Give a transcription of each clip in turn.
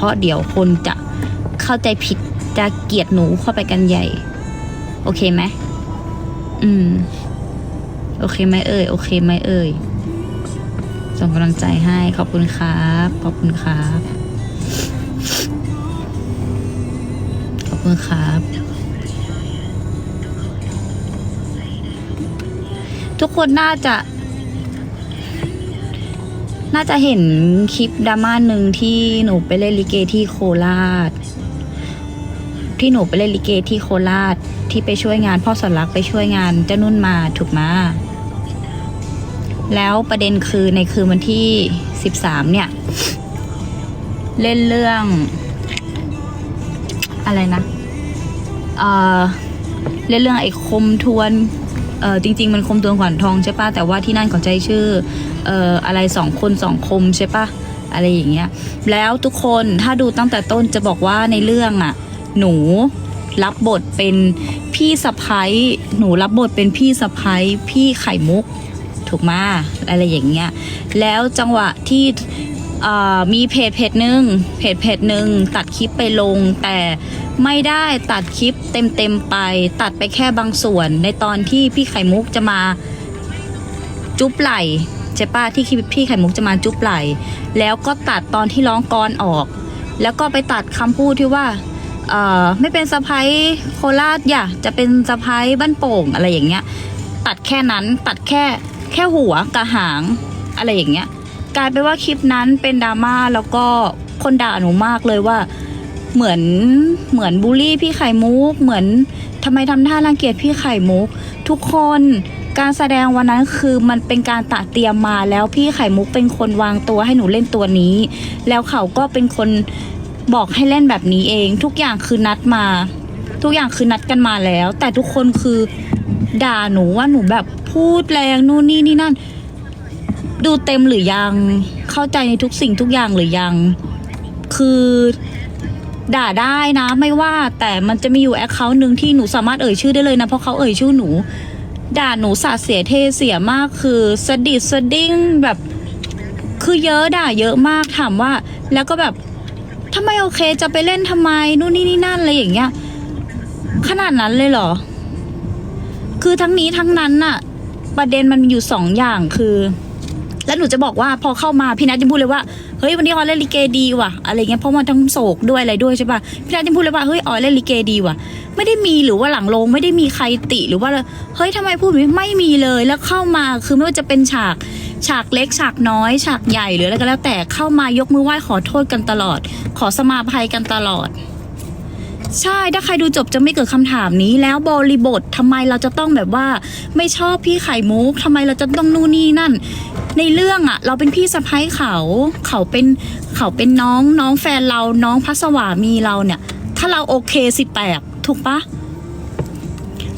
เพราะเดี๋ยวคนจะเข้าใจผิดจะเกลียดหนูเข้าไปกันใหญ่ โอเคไหมอืม โอเคไหมเอ่ยโอเคไหมเอ่ยส่งกำลังใจให้ขอบคุณครับขอบคุณครับขอบคุณครับทุกคนน่าจะ น่าจะเห็นคลิปดราม่าหนึ่งที่หนูไปเล่นลิเกที่โคราช ที่หนูไปเล่นลิเกที่โคราชที่ไปช่วยงานพ่อสอนรักไปช่วยงานเจ้านุ่นมาถูกมาแล้วประเด็นคือในคืนวันที่สิบสามเนี่ย เล่นเรื่อง อะไรนะ เออเล่นเรื่องไอ้คมทวน เออจริง ๆ มันคมทวนขวัญทองใช่ปะแต่ว่าที่นั่นเขาใจชื่อเอออะไรสองคนสองคมใช่ปะอะไรอย่างเงี้ยแล้วทุกคนถ้าดูตั้งแต่ต้นจะบอกว่าในเรื่องอะ หนูรับบทเป็นพี่สะพ้ยหนูรับบทเป็นพี่สะพ้ยพี่ไข่มุก ถูกมาอะไรอย่างเงี้ยแล้วจังหวะที่ มีเพจเพจหนึ่งเพจเพจหนึ่งตัดคลิปไปลง แต่ไม่ได้ตัดคลิปเต็มเต็มไป ตัดไปแค่บางส่วน ในตอนที่พี่ไข่มุกจะมาจุ๊บไหล่ใช่ป้าที่คลิปพี่ไข่มุกจะมาจุ๊บไหลแล้วก็ตัดตอนที่ร้องกรออก แล้วก็ไปตัดคำพูดที่ว่าไม่เป็นสะพ้ยโคราชอย่าจะเป็นสะพ้ยบ้านโป่งอะไรอย่างเงี้ย ตัดแค่นั้นตัดแค่แค่หัวกระหางอะไรอย่างเงี้ย กลายเป็นว่าคลิปนั้นเป็นดราม่าแล้วก็คนด่าหนูมากเลยว่า เหมือนเหมือนบูลลี่พี่ไข่มุก เหมือนทำไมทำท่ารังเกียจพี่ไข่มุก ทุกคนการแสดงวันนั้นคือมันเป็นการตัดเตรียมมาแล้วพี่ไข่มุกเป็นคนวางตัวให้หนูเล่นตัวนี้ แล้วเขาก็เป็นคนบอกให้เล่นแบบนี้เอง ทุกอย่างคือนัดมา ทุกอย่างคือนัดกันมาแล้ว แต่ทุกคนคือด่าหนูว่าหนูแบบพูดแรงนู่นนี่นี่นั่น ดูเต็มหรือยัง เข้าใจในทุกสิ่งทุกอย่างหรือยัง คือด่าได้นะไม่ว่าแต่มันจะมีอยู่แอคเคาท์หนึ่งที่หนูสามารถเอ่ยชื่อได้เลยนะ เพราะเขาเอ่ยชื่อหนู ด่าหนูสาเสียเทเสียมากคือสะดิดสะดิ้งแบบคือเยอะด่าเยอะมากถามว่า แล้วก็แบบทำไมโอเคจะไปเล่นทำไมนู่นนี่นี่นั่นอะไรอย่างเงี้ยขนาดนั้นเลยเหรอ คือทั้งนี้ทั้งนั้นน่ะ ประเด็นมันมีอยู่สองอย่างคือ แล้วหนูจะบอกว่าพอเข้ามาพี่นัทจะพูดเลยว่าเฮ้ยวันนี้ออยเล่นลิเกดีว่ะอะไรเงี้ยเพราะมันทั้งโศกด้วยอะไรด้วยใช่ป่ะพี่นัทจะพูดเลยว่าเฮ้ยออยเล่นลิเกดีว่ะ ไม่ได้มีหรือว่าหลังลงไม่ได้มีใครติหรือว่าเฮ้ยทำไมพูดไม่มีเลยแล้วเข้ามาคือไม่ว่าจะเป็นฉากฉากเล็กฉากน้อยฉากใหญ่หรืออะไรก็แล้วแต่เข้ามายกมือไหว้ขอโทษกันตลอด ขอสมาภัยกันตลอด ใช่ถ้าใครดูจบจะไม่เกิดคำถามนี้ แล้วบริบททำไมเราจะต้องแบบว่า ไม่ชอบพี่ไข่มุกทำไมเราจะต้องนู่นนี่นั่น ในเรื่องอะเราเป็นพี่สะพ้ยเขา เขาเป็นเขาเป็นน้องน้องแฟนเราน้องพัสวามีเราเนี่ย ถ้าเราโอเคสิแปลกถูกปะ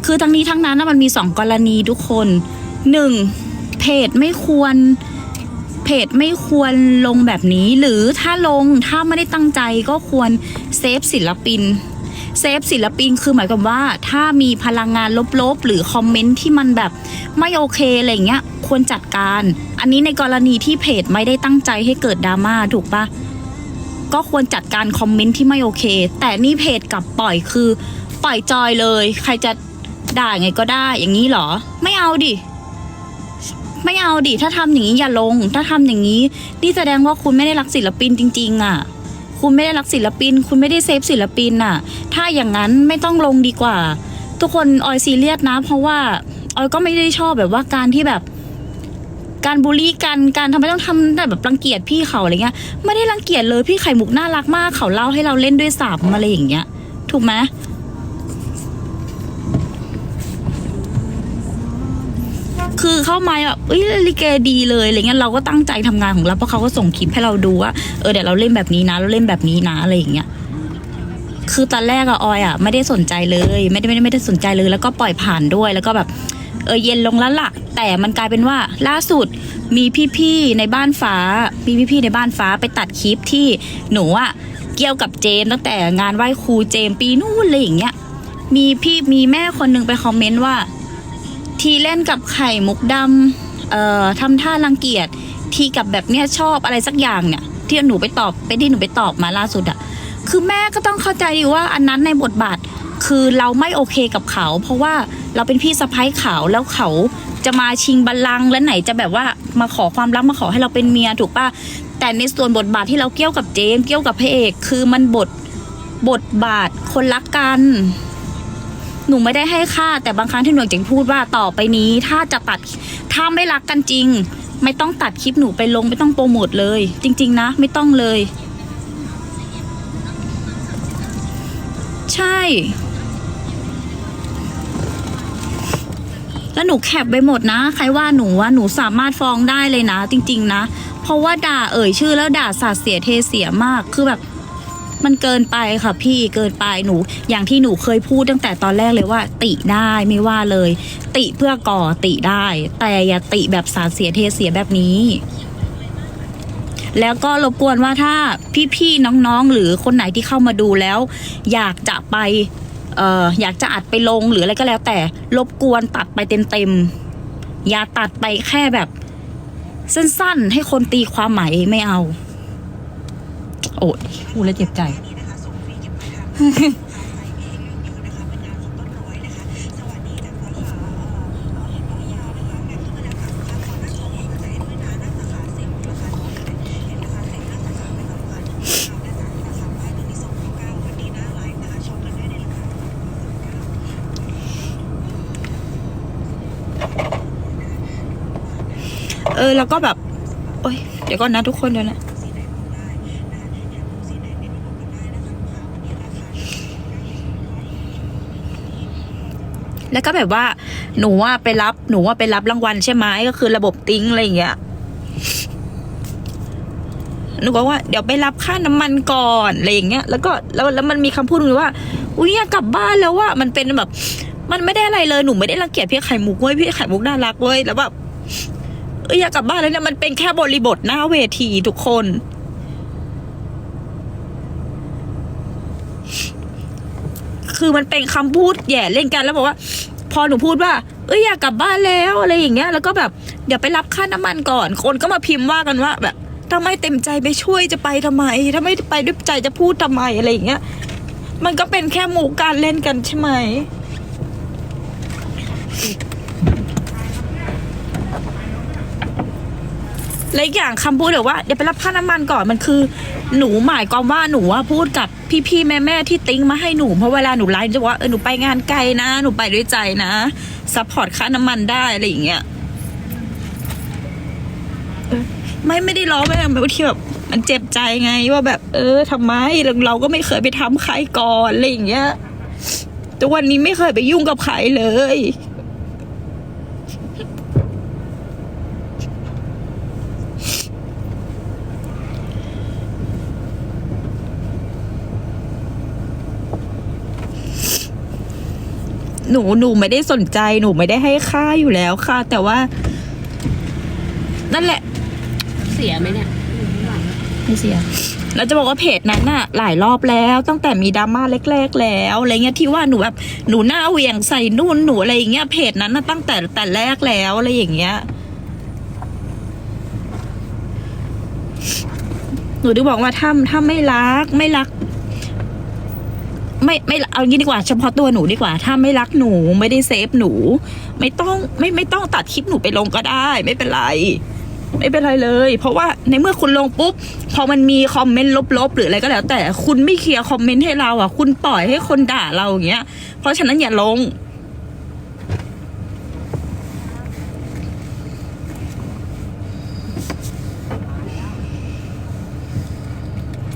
คือทั้งนี้ทั้งนั้นนะมันมีสองกรณีทุกคนหนึ่งเพจไม่ควร เพจไม่ควรลงแบบนี้ หรือถ้าลงถ้าไม่ได้ตั้งใจก็ควรเซฟศิลปิน เซฟศิลปินคือหมายความว่า ถ้ามีพลังงานลบๆ หรือคอมเมนต์ที่มันแบบไม่โอเคอะไรเงี้ยควรจัดการ อันนี้ในกรณีที่เพจไม่ได้ตั้งใจให้เกิดดราม่าถูกปะก็ควรจัดการคอมเมนต์ที่ไม่โอเค แต่นี่เพจกลับปล่อยคือ ปล่อยจอยเลย ใครจะด่าไงก็ได้อย่างนี้เหรอ ไม่เอาดิไม่เอาดิ ถ้าทำอย่างนี้อย่าลง ถ้าทำอย่างนี้ นี่แสดงว่าคุณไม่ได้รักศิลปินจริง ๆ อะ คุณไม่ได้รักศิลปิน คุณไม่ได้เซฟศิลปินน่ะ ถ้าอย่างนั้นไม่ต้องลงดีกว่า ทุกคนออยซีเรียสนะ เพราะว่าออยก็ไม่ได้ชอบแบบว่าการที่แบบการบูลลี่กัน การทำไมต้องทำแบบรังเกียจพี่เขาอะไรเงี้ย ไม่ได้รังเกียจเลยพี่ไข่มุกน่ารักมากเขาเล่าให้เราเล่นด้วยสาบมาอะไรอย่างเงี้ย ถูกไหม คือเข้ามาแบบเอ้ยลิเกดีเลยอะไรเงี้ยเราก็ตั้งใจทำงานของเราเพราะเขาก็ส่งคลิปให้เราดูว่าเออเดี๋ยวเราเล่นแบบนี้นะ เราเล่นแบบนี้นะอะไรอย่างเงี้ยคือตอนแรกอะออยอะไม่ได้สนใจเลย ไม่ได้ไม่ได้ไม่ได้สนใจเลย แล้วก็ปล่อยผ่านด้วยแล้วก็แบบเออเย็นลงแล้วล่ะ แต่มันกลายเป็นว่าล่าสุดมีพี่ๆในบ้านฟ้า มีพี่ๆในบ้านฟ้าไปตัดคลิปที่หนูอะเกี่ยวกับเจมตั้งแต่งานไหว้ครูเจมปีนู่นอะไรอย่างเงี้ยมีพี่มีแม่คนหนึงไปคอมเมนต์ว่า ทีเล่นกับไข่มุกดำเอ่อทำท่ารังเกียจทีกับแบบเนี้ยชอบอะไรสักอย่างเนี่ย ที่หนูไปตอบเป็นที่หนูไปตอบมาล่าสุดอะคือแม่ก็ต้องเข้าใจดีว่าอันนั้นในบทบาทคือเราไม่โอเคกับเขา เพราะว่าเราเป็นพี่สะพ้ายเขาแล้วเขาจะมาชิงบัลลังก์และไหนจะแบบว่ามาขอความรักมาขอให้เราเป็นเมียถูกปะแต่ในส่วนบทบาทที่เราเกี่ยวกับเจมส์เกี่ยวกับพระเอก คือมันบทบทบาทคนรักกัน หนูไม่ได้ให้ค่า แต่บางครั้งที่หนูจะพูดว่าต่อไปนี้ ถ้าจะตัดถ้าไม่รักกันจริง ไม่ต้องตัดคลิปหนูไปลงไม่ต้องโปรโมทเลย จริง ๆ นะ ไม่ต้องเลย ใช่ แล้วหนูแคปไปหมดนะ ใครว่าหนูว่าหนูสามารถฟ้องได้เลยนะ จริง ๆ นะ เพราะว่าด่าเอ่ยชื่อแล้วด่าสาดเสียเทเสียมากคือแบบ มันเกินไปค่ะพี่เกินไปหนู อย่างที่หนูเคยพูดตั้งแต่ตอนแรกเลยว่า ติได้ไม่ว่าเลย ติเพื่อก่อติได้ แต่อย่าติแบบสาดเสียเทเสียแบบนี้แล้วก็รบกวนว่าถ้าพี่ๆน้องๆ หรือคนไหนที่เข้ามาดูแล้ว อยากจะไปเอ่ออยากจะอัดไปลงหรืออะไรก็แล้ว แต่รบกวนตัดไปเต็มๆอย่าตัดไปแค่แบบ สั้นๆ ให้คนตีความหมายไม่เอา โอ้ยพูดแล้วเจ็บใจ เออ แล้วก็แบบ โอ้ย เดี๋ยวก่อนนะทุกคนเดี๋ยวนะ แล้วก็แบบว่าหนูว่าไปรับหนูว่าไปรับรางวัลใช่ไหมก็คือระบบติ้งอะไรอย่างเงี้ยหนูบอกว่าเดี๋ยวไปรับค่าน้ำมันก่อนอะไรอย่างเงี้ยแล้วก็แล้วแล้วมันมีคำพูดหนึงว่า อุ้ยอยากกลับบ้านแล้วว่ามันเป็นแบบ มันไม่ได้อะไรเลยหนูไม่ได้รังเกียจพี่ไข่มุกเว้ยพี่ไข่มุกน่ารักเว้ยแล้วแบบเอยอยากกลับบ้านแล้วเนี่ยมันเป็นแค่บริบทหน้าเวทีทุกคน คือมันเป็นคำพูดแย่เล่นกันแล้วบอกว่า พอหนูพูดว่า เอ้ยอยากกลับบ้านแล้วอะไรอย่างเงี้ย แล้วก็แบบเดี๋ยวไปรับค่าน้ำมันก่อน คนก็มาพิมพ์ว่ากันว่า แบบถ้าไมเต็มใจไปช่วยจะไปทำไมถ้าไม่ไปด้วยใจจะพูดทำไมอะไรอย่างเงี้ย มันก็เป็นแค่หมู่การเล่นกันใช่ไหมและอีกอย่างคำพูดเดี๋ยวว่าเดี๋ยวไปรับค่าน้ำมันก่อนมันคือ หนูหมายความว่าหนูว่าพูดกับ พี่ๆแม่ๆที่ติ้งมาให้หนูเพราะเวลาหนูไลน์จะบอกว่าเออหนูไปงานไกลนะ หนูไปด้วยใจนะซัพพอร์ตค่าน้ำมันได้อะไรอย่างเงี้ยไม่ไม่ได้ล้องไม่ได้แบบที่แบบมันเจ็บใจไงว่าแบบ เออทำไมเราเราก็ไม่เคยไปทำใครก่อนอะไรอย่างเงี้ยแต่วันนี้ไม่เคยไปยุ่งกับใครเลย หนูหนูไม่ได้สนใจหนูไม่ได้ให้ค่าอยู่แล้วค่ะ แต่ว่า นั่นแหละ เสียไหมเนี่ยไม่เสียแล้วจะบอกว่าเพจนั้นน่ะ หลายรอบแล้วตั้งแต่มีดราม่าแรก ๆ แล้วอะไรเงี้ยที่ว่าหนูแบบหนูหน้าเหวี่ยงใส่นู่นหนูอะไรอย่างเงี้ยเพจนั้นน่ะตั้งแต่แต่แรกแล้วอะไรอย่างเงี้ยหนูถึงบอกว่าถ้าถ้าไม่รักไม่รัก ไม่ไม่เอางี้ดีกว่าเฉพาะตัวหนูดีกว่า ถ้าไม่รักหนูไม่ได้เซฟหนู ไม่ต้องไม่ไม่ต้องตัดคลิปหนูไปลงก็ได้ ไม่เป็นไร ไม่เป็นไรเลย เพราะว่าในเมื่อคุณลงปุ๊บพอมันมีคอมเมนต์ลบๆหรืออะไรก็แล้ว แต่คุณไม่เคลียร์คอมเมนต์ให้เราอะ คุณปล่อยให้คนด่าเราอย่างเงี้ย เพราะฉะนั้นอย่าลง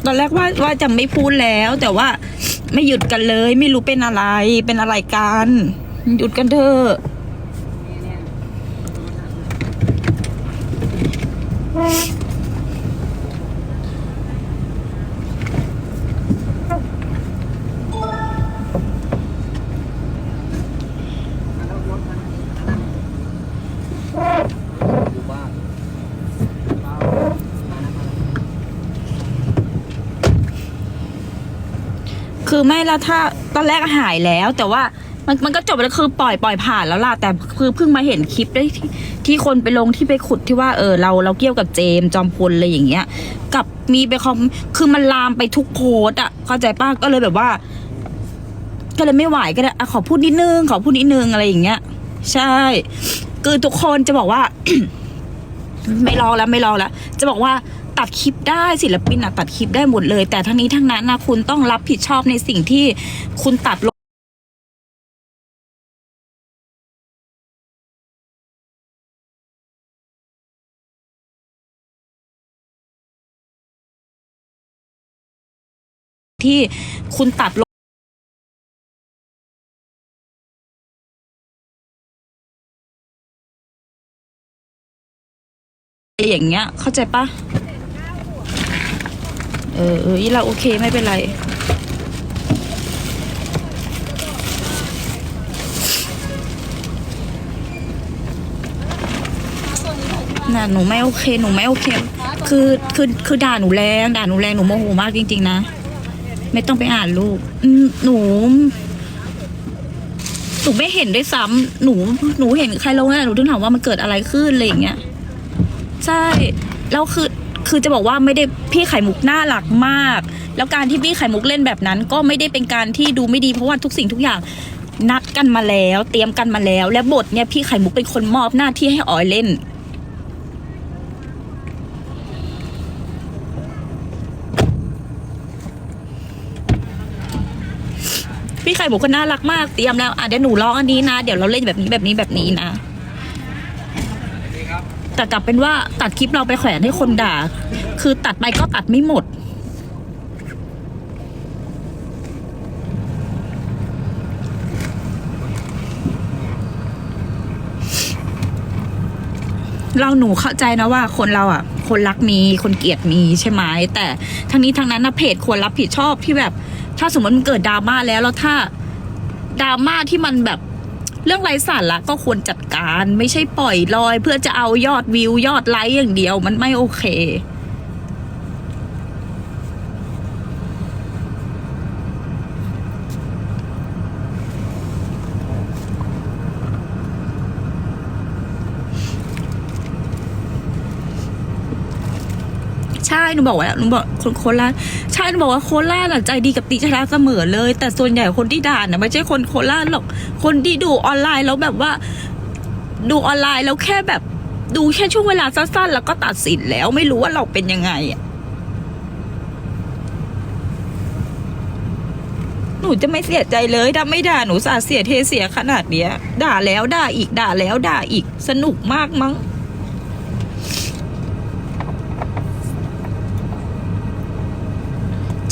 ตอนแรกว่าว่าจะไม่พูดแล้วแต่ว่า ไม่หยุดกันเลย ไม่รู้เป็นอะไร เป็นอะไรกัน หยุดกันเถอะ คือไม่แล้วถ้าตอนแรกหายแล้ว แต่ว่ามันมันก็จบแล้วคือปล่อยปล่อยผ่านแล้วล่ะแต่คือเพิ่งมาเห็นคลิปได้ที่ที่คนไปลงที่ไปขุดที่ว่าเออเราเราเกี่ยวกับเจมจอมพลอะไรอย่างเงี้ย กับมีไปคอมคือมันลามไปทุกโพสต์อะเข้าใจป้าก็เลยแบบว่า ก็เลยไม่ไหวก็เลยอะขอพูดนิดนึงขอพูดนิดนึงอะไรอย่างเงี้ย ใช่ คือทุกคนจะบอกว่า ไม่รอแล้วไม่รอแล้ว จะบอกว่า ตัดคลิปได้ศิลปินอะตัดคลิปได้หมดเลย แต่ทั้งนี้ทั้งนั้นนะคุณต้องรับผิดชอบในสิ่งที่คุณตัดลงที่คุณตัดลงอย่างเงี้ย เข้าใจปะ เออเอออีเราโอเคไม่เป็นไร น่ะหนูไม่โอเค หนูไม่โอเค คือคือคือด่าหนูแรงด่าหนูแรงหนูโมโหมากจริง ๆ นะ ไม่ต้องไปอ่านลูกหนูหนูไม่เห็นด้วยซ้ำหนูหนูเห็นใครลงน่ะหนูถึงถามว่ามันเกิดอะไรขึ้นอะไรอย่างเงี้ยใช่แล้วคือ คือจะบอกว่าไม่ได้พี่ไข่มุกน่ารักมาก แล้วการที่พี่ไข่มุกเล่นแบบนั้น ก็ไม่ได้เป็นการที่ดูไม่ดีเพราะว่าทุกสิ่งทุกอย่างนัดกันมาแล้ว เตรียมกันมาแล้ว และบทเนี่ยพี่ไข่มุกเป็นคนมอบหน้าที่ให้ออยเล่น พี่ไข่มุกก็น่ารักมากเตรียมแล้วอะเดี๋ยวหนูร้องอันนี้นะ เดี๋ยวเราเล่นแบบนี้แบบนี้แบบนี้นะ แต่กลับเป็นว่าตัดคลิปเราไปแขวนให้คนด่า คือตัดไปก็ตัดไม่หมด เราหนูเข้าใจนะว่าคนเราอะ คนรักมีคนเกลียดมีใช่ไหมแต่ทั้งนี้ทั้งนั้นนะเพจควรรับผิดชอบที่แบบ ถ้าสมมติมันเกิดดราม่าแล้วแล้วถ้าดราม่าที่มันแบบ เรื่องไร้สาระก็ควรจัดการ ไม่ใช่ปล่อยลอย เพื่อจะเอายอดวิวยอดไลค์อย่างเดียวมันไม่โอเค หนูบอกว่าหนูบอกคนโคราชใช่หนูบอกว่าโคราชใจดีกับติชนะเสมอเลย แต่ส่วนใหญ่คนที่ด่าน่ะไม่ใช่คนโคราชหรอกคนที่ดูออนไลน์แล้วแบบว่า ดูออนไลน์แล้วแค่แบบ ดูแค่ช่วงเวลาสั้นๆแล้วก็ตัดสินแล้วไม่รู้ว่าเราเป็นยังไงอะหนูจะไม่เสียใจเลยถ้าไม่ด่าหนูสาเสียเทเสียขนาดเนี้ย ด่าแล้วด่าอีกด่าแล้วด่าอีกสนุกมากมั้ง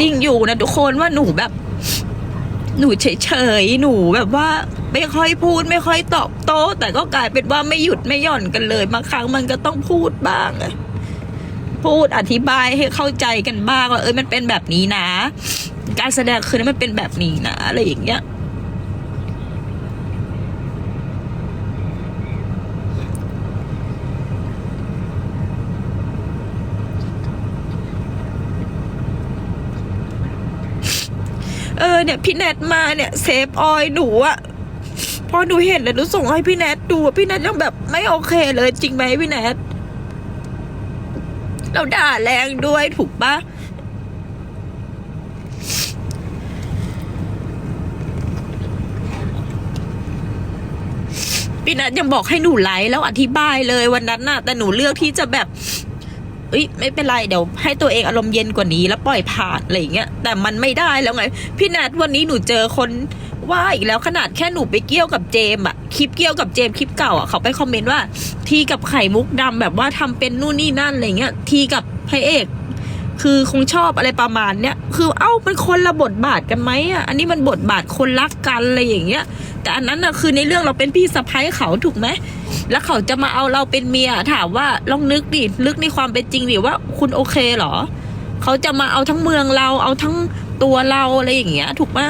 ริงอยู่นะทุกคนว่าหนูแบบ หนูเฉยๆหนูแบบว่าไม่ค่อยพูดไม่ค่อยตอบโต้แต่ก็กลายเป็นว่าไม่หยุดไม่หย่อนกันเลยบางครั้งมันก็ต้องพูดบ้างพูดอธิบายให้เข้าใจกันบ้างว่าเอ้ยมันเป็นแบบนี้นะ การแสดงคือมันเป็นแบบนี้นะอะไรอย่างเงี้ย เออเนี่ยพี่แนทมาเนี่ยเซฟออยหนูอะพอหนูเห็นเลยหนูส่งให้พี่แนทดูพี่แนทยังแบบไม่โอเคเลยจริงไหมพี่แนทเราด่าแรงด้วยถูกปะพี่แนทยังบอกให้หนูไลฟ์แล้วอธิบายเลยวันนั้นน่ะ แต่หนูเลือกที่จะแบบ เอ้ยไม่เป็นไรเดี๋ยวให้ตัวเองอารมณ์เย็นกว่านี้แล้วปล่อยผ่านอะไรอย่างเงี้ยแต่มันไม่ได้แล้วไง พี่นัทวันนี้หนูเจอคนว่าอีกแล้วขนาดแค่หนูไปเกี่ยวกับเจมอะคลิปเกี่ยวกับเจมคลิปเก่าอะเขาไปคอมเมนต์ว่าทีกับไข่มุกดำแบบว่าทำเป็นนู่นนี่นั่นอะไรเงี้ยทีกับพระเอก คือคงชอบอะไรประมาณเนี้ยคือเอ้ามันคนละบทบาทกันไหมอะอันนี้มันบทบาทคนรักกันอะไรอย่างเงี้ย แต่อันนั้นอะคือในเรื่องเราเป็นพี่สะพ้ายเขาถูกไหมแล้วเขาจะมาเอาเราเป็นเมียถามว่าลองนึกดิลึกในความเป็นจริงดิว่าคุณโอเคเหรอ เขาจะมาเอาทั้งเมืองเราเอาทั้งตัวเราอะไรอย่างเงี้ย ถูกไหม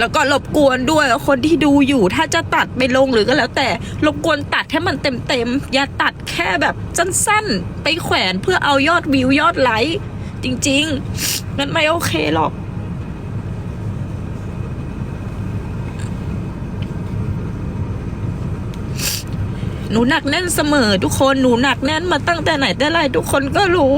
แล้วก็รบกวนด้วยคนที่ดูอยู่ ถ้าจะตัดไปลงหรือก็แล้วแต่รบกวนตัดให้มันเต็มๆอย่าตัดแค่แบบสั้นๆ ไปแขวนเพื่อเอายอดวิวยอดไลค์จริงๆนั้นไม่โอเคหรอกหนูหนักแน่นเสมอทุกคนหนูหนักแน่นมาตั้งแต่ไหนแต่ไรทุกคนก็รู้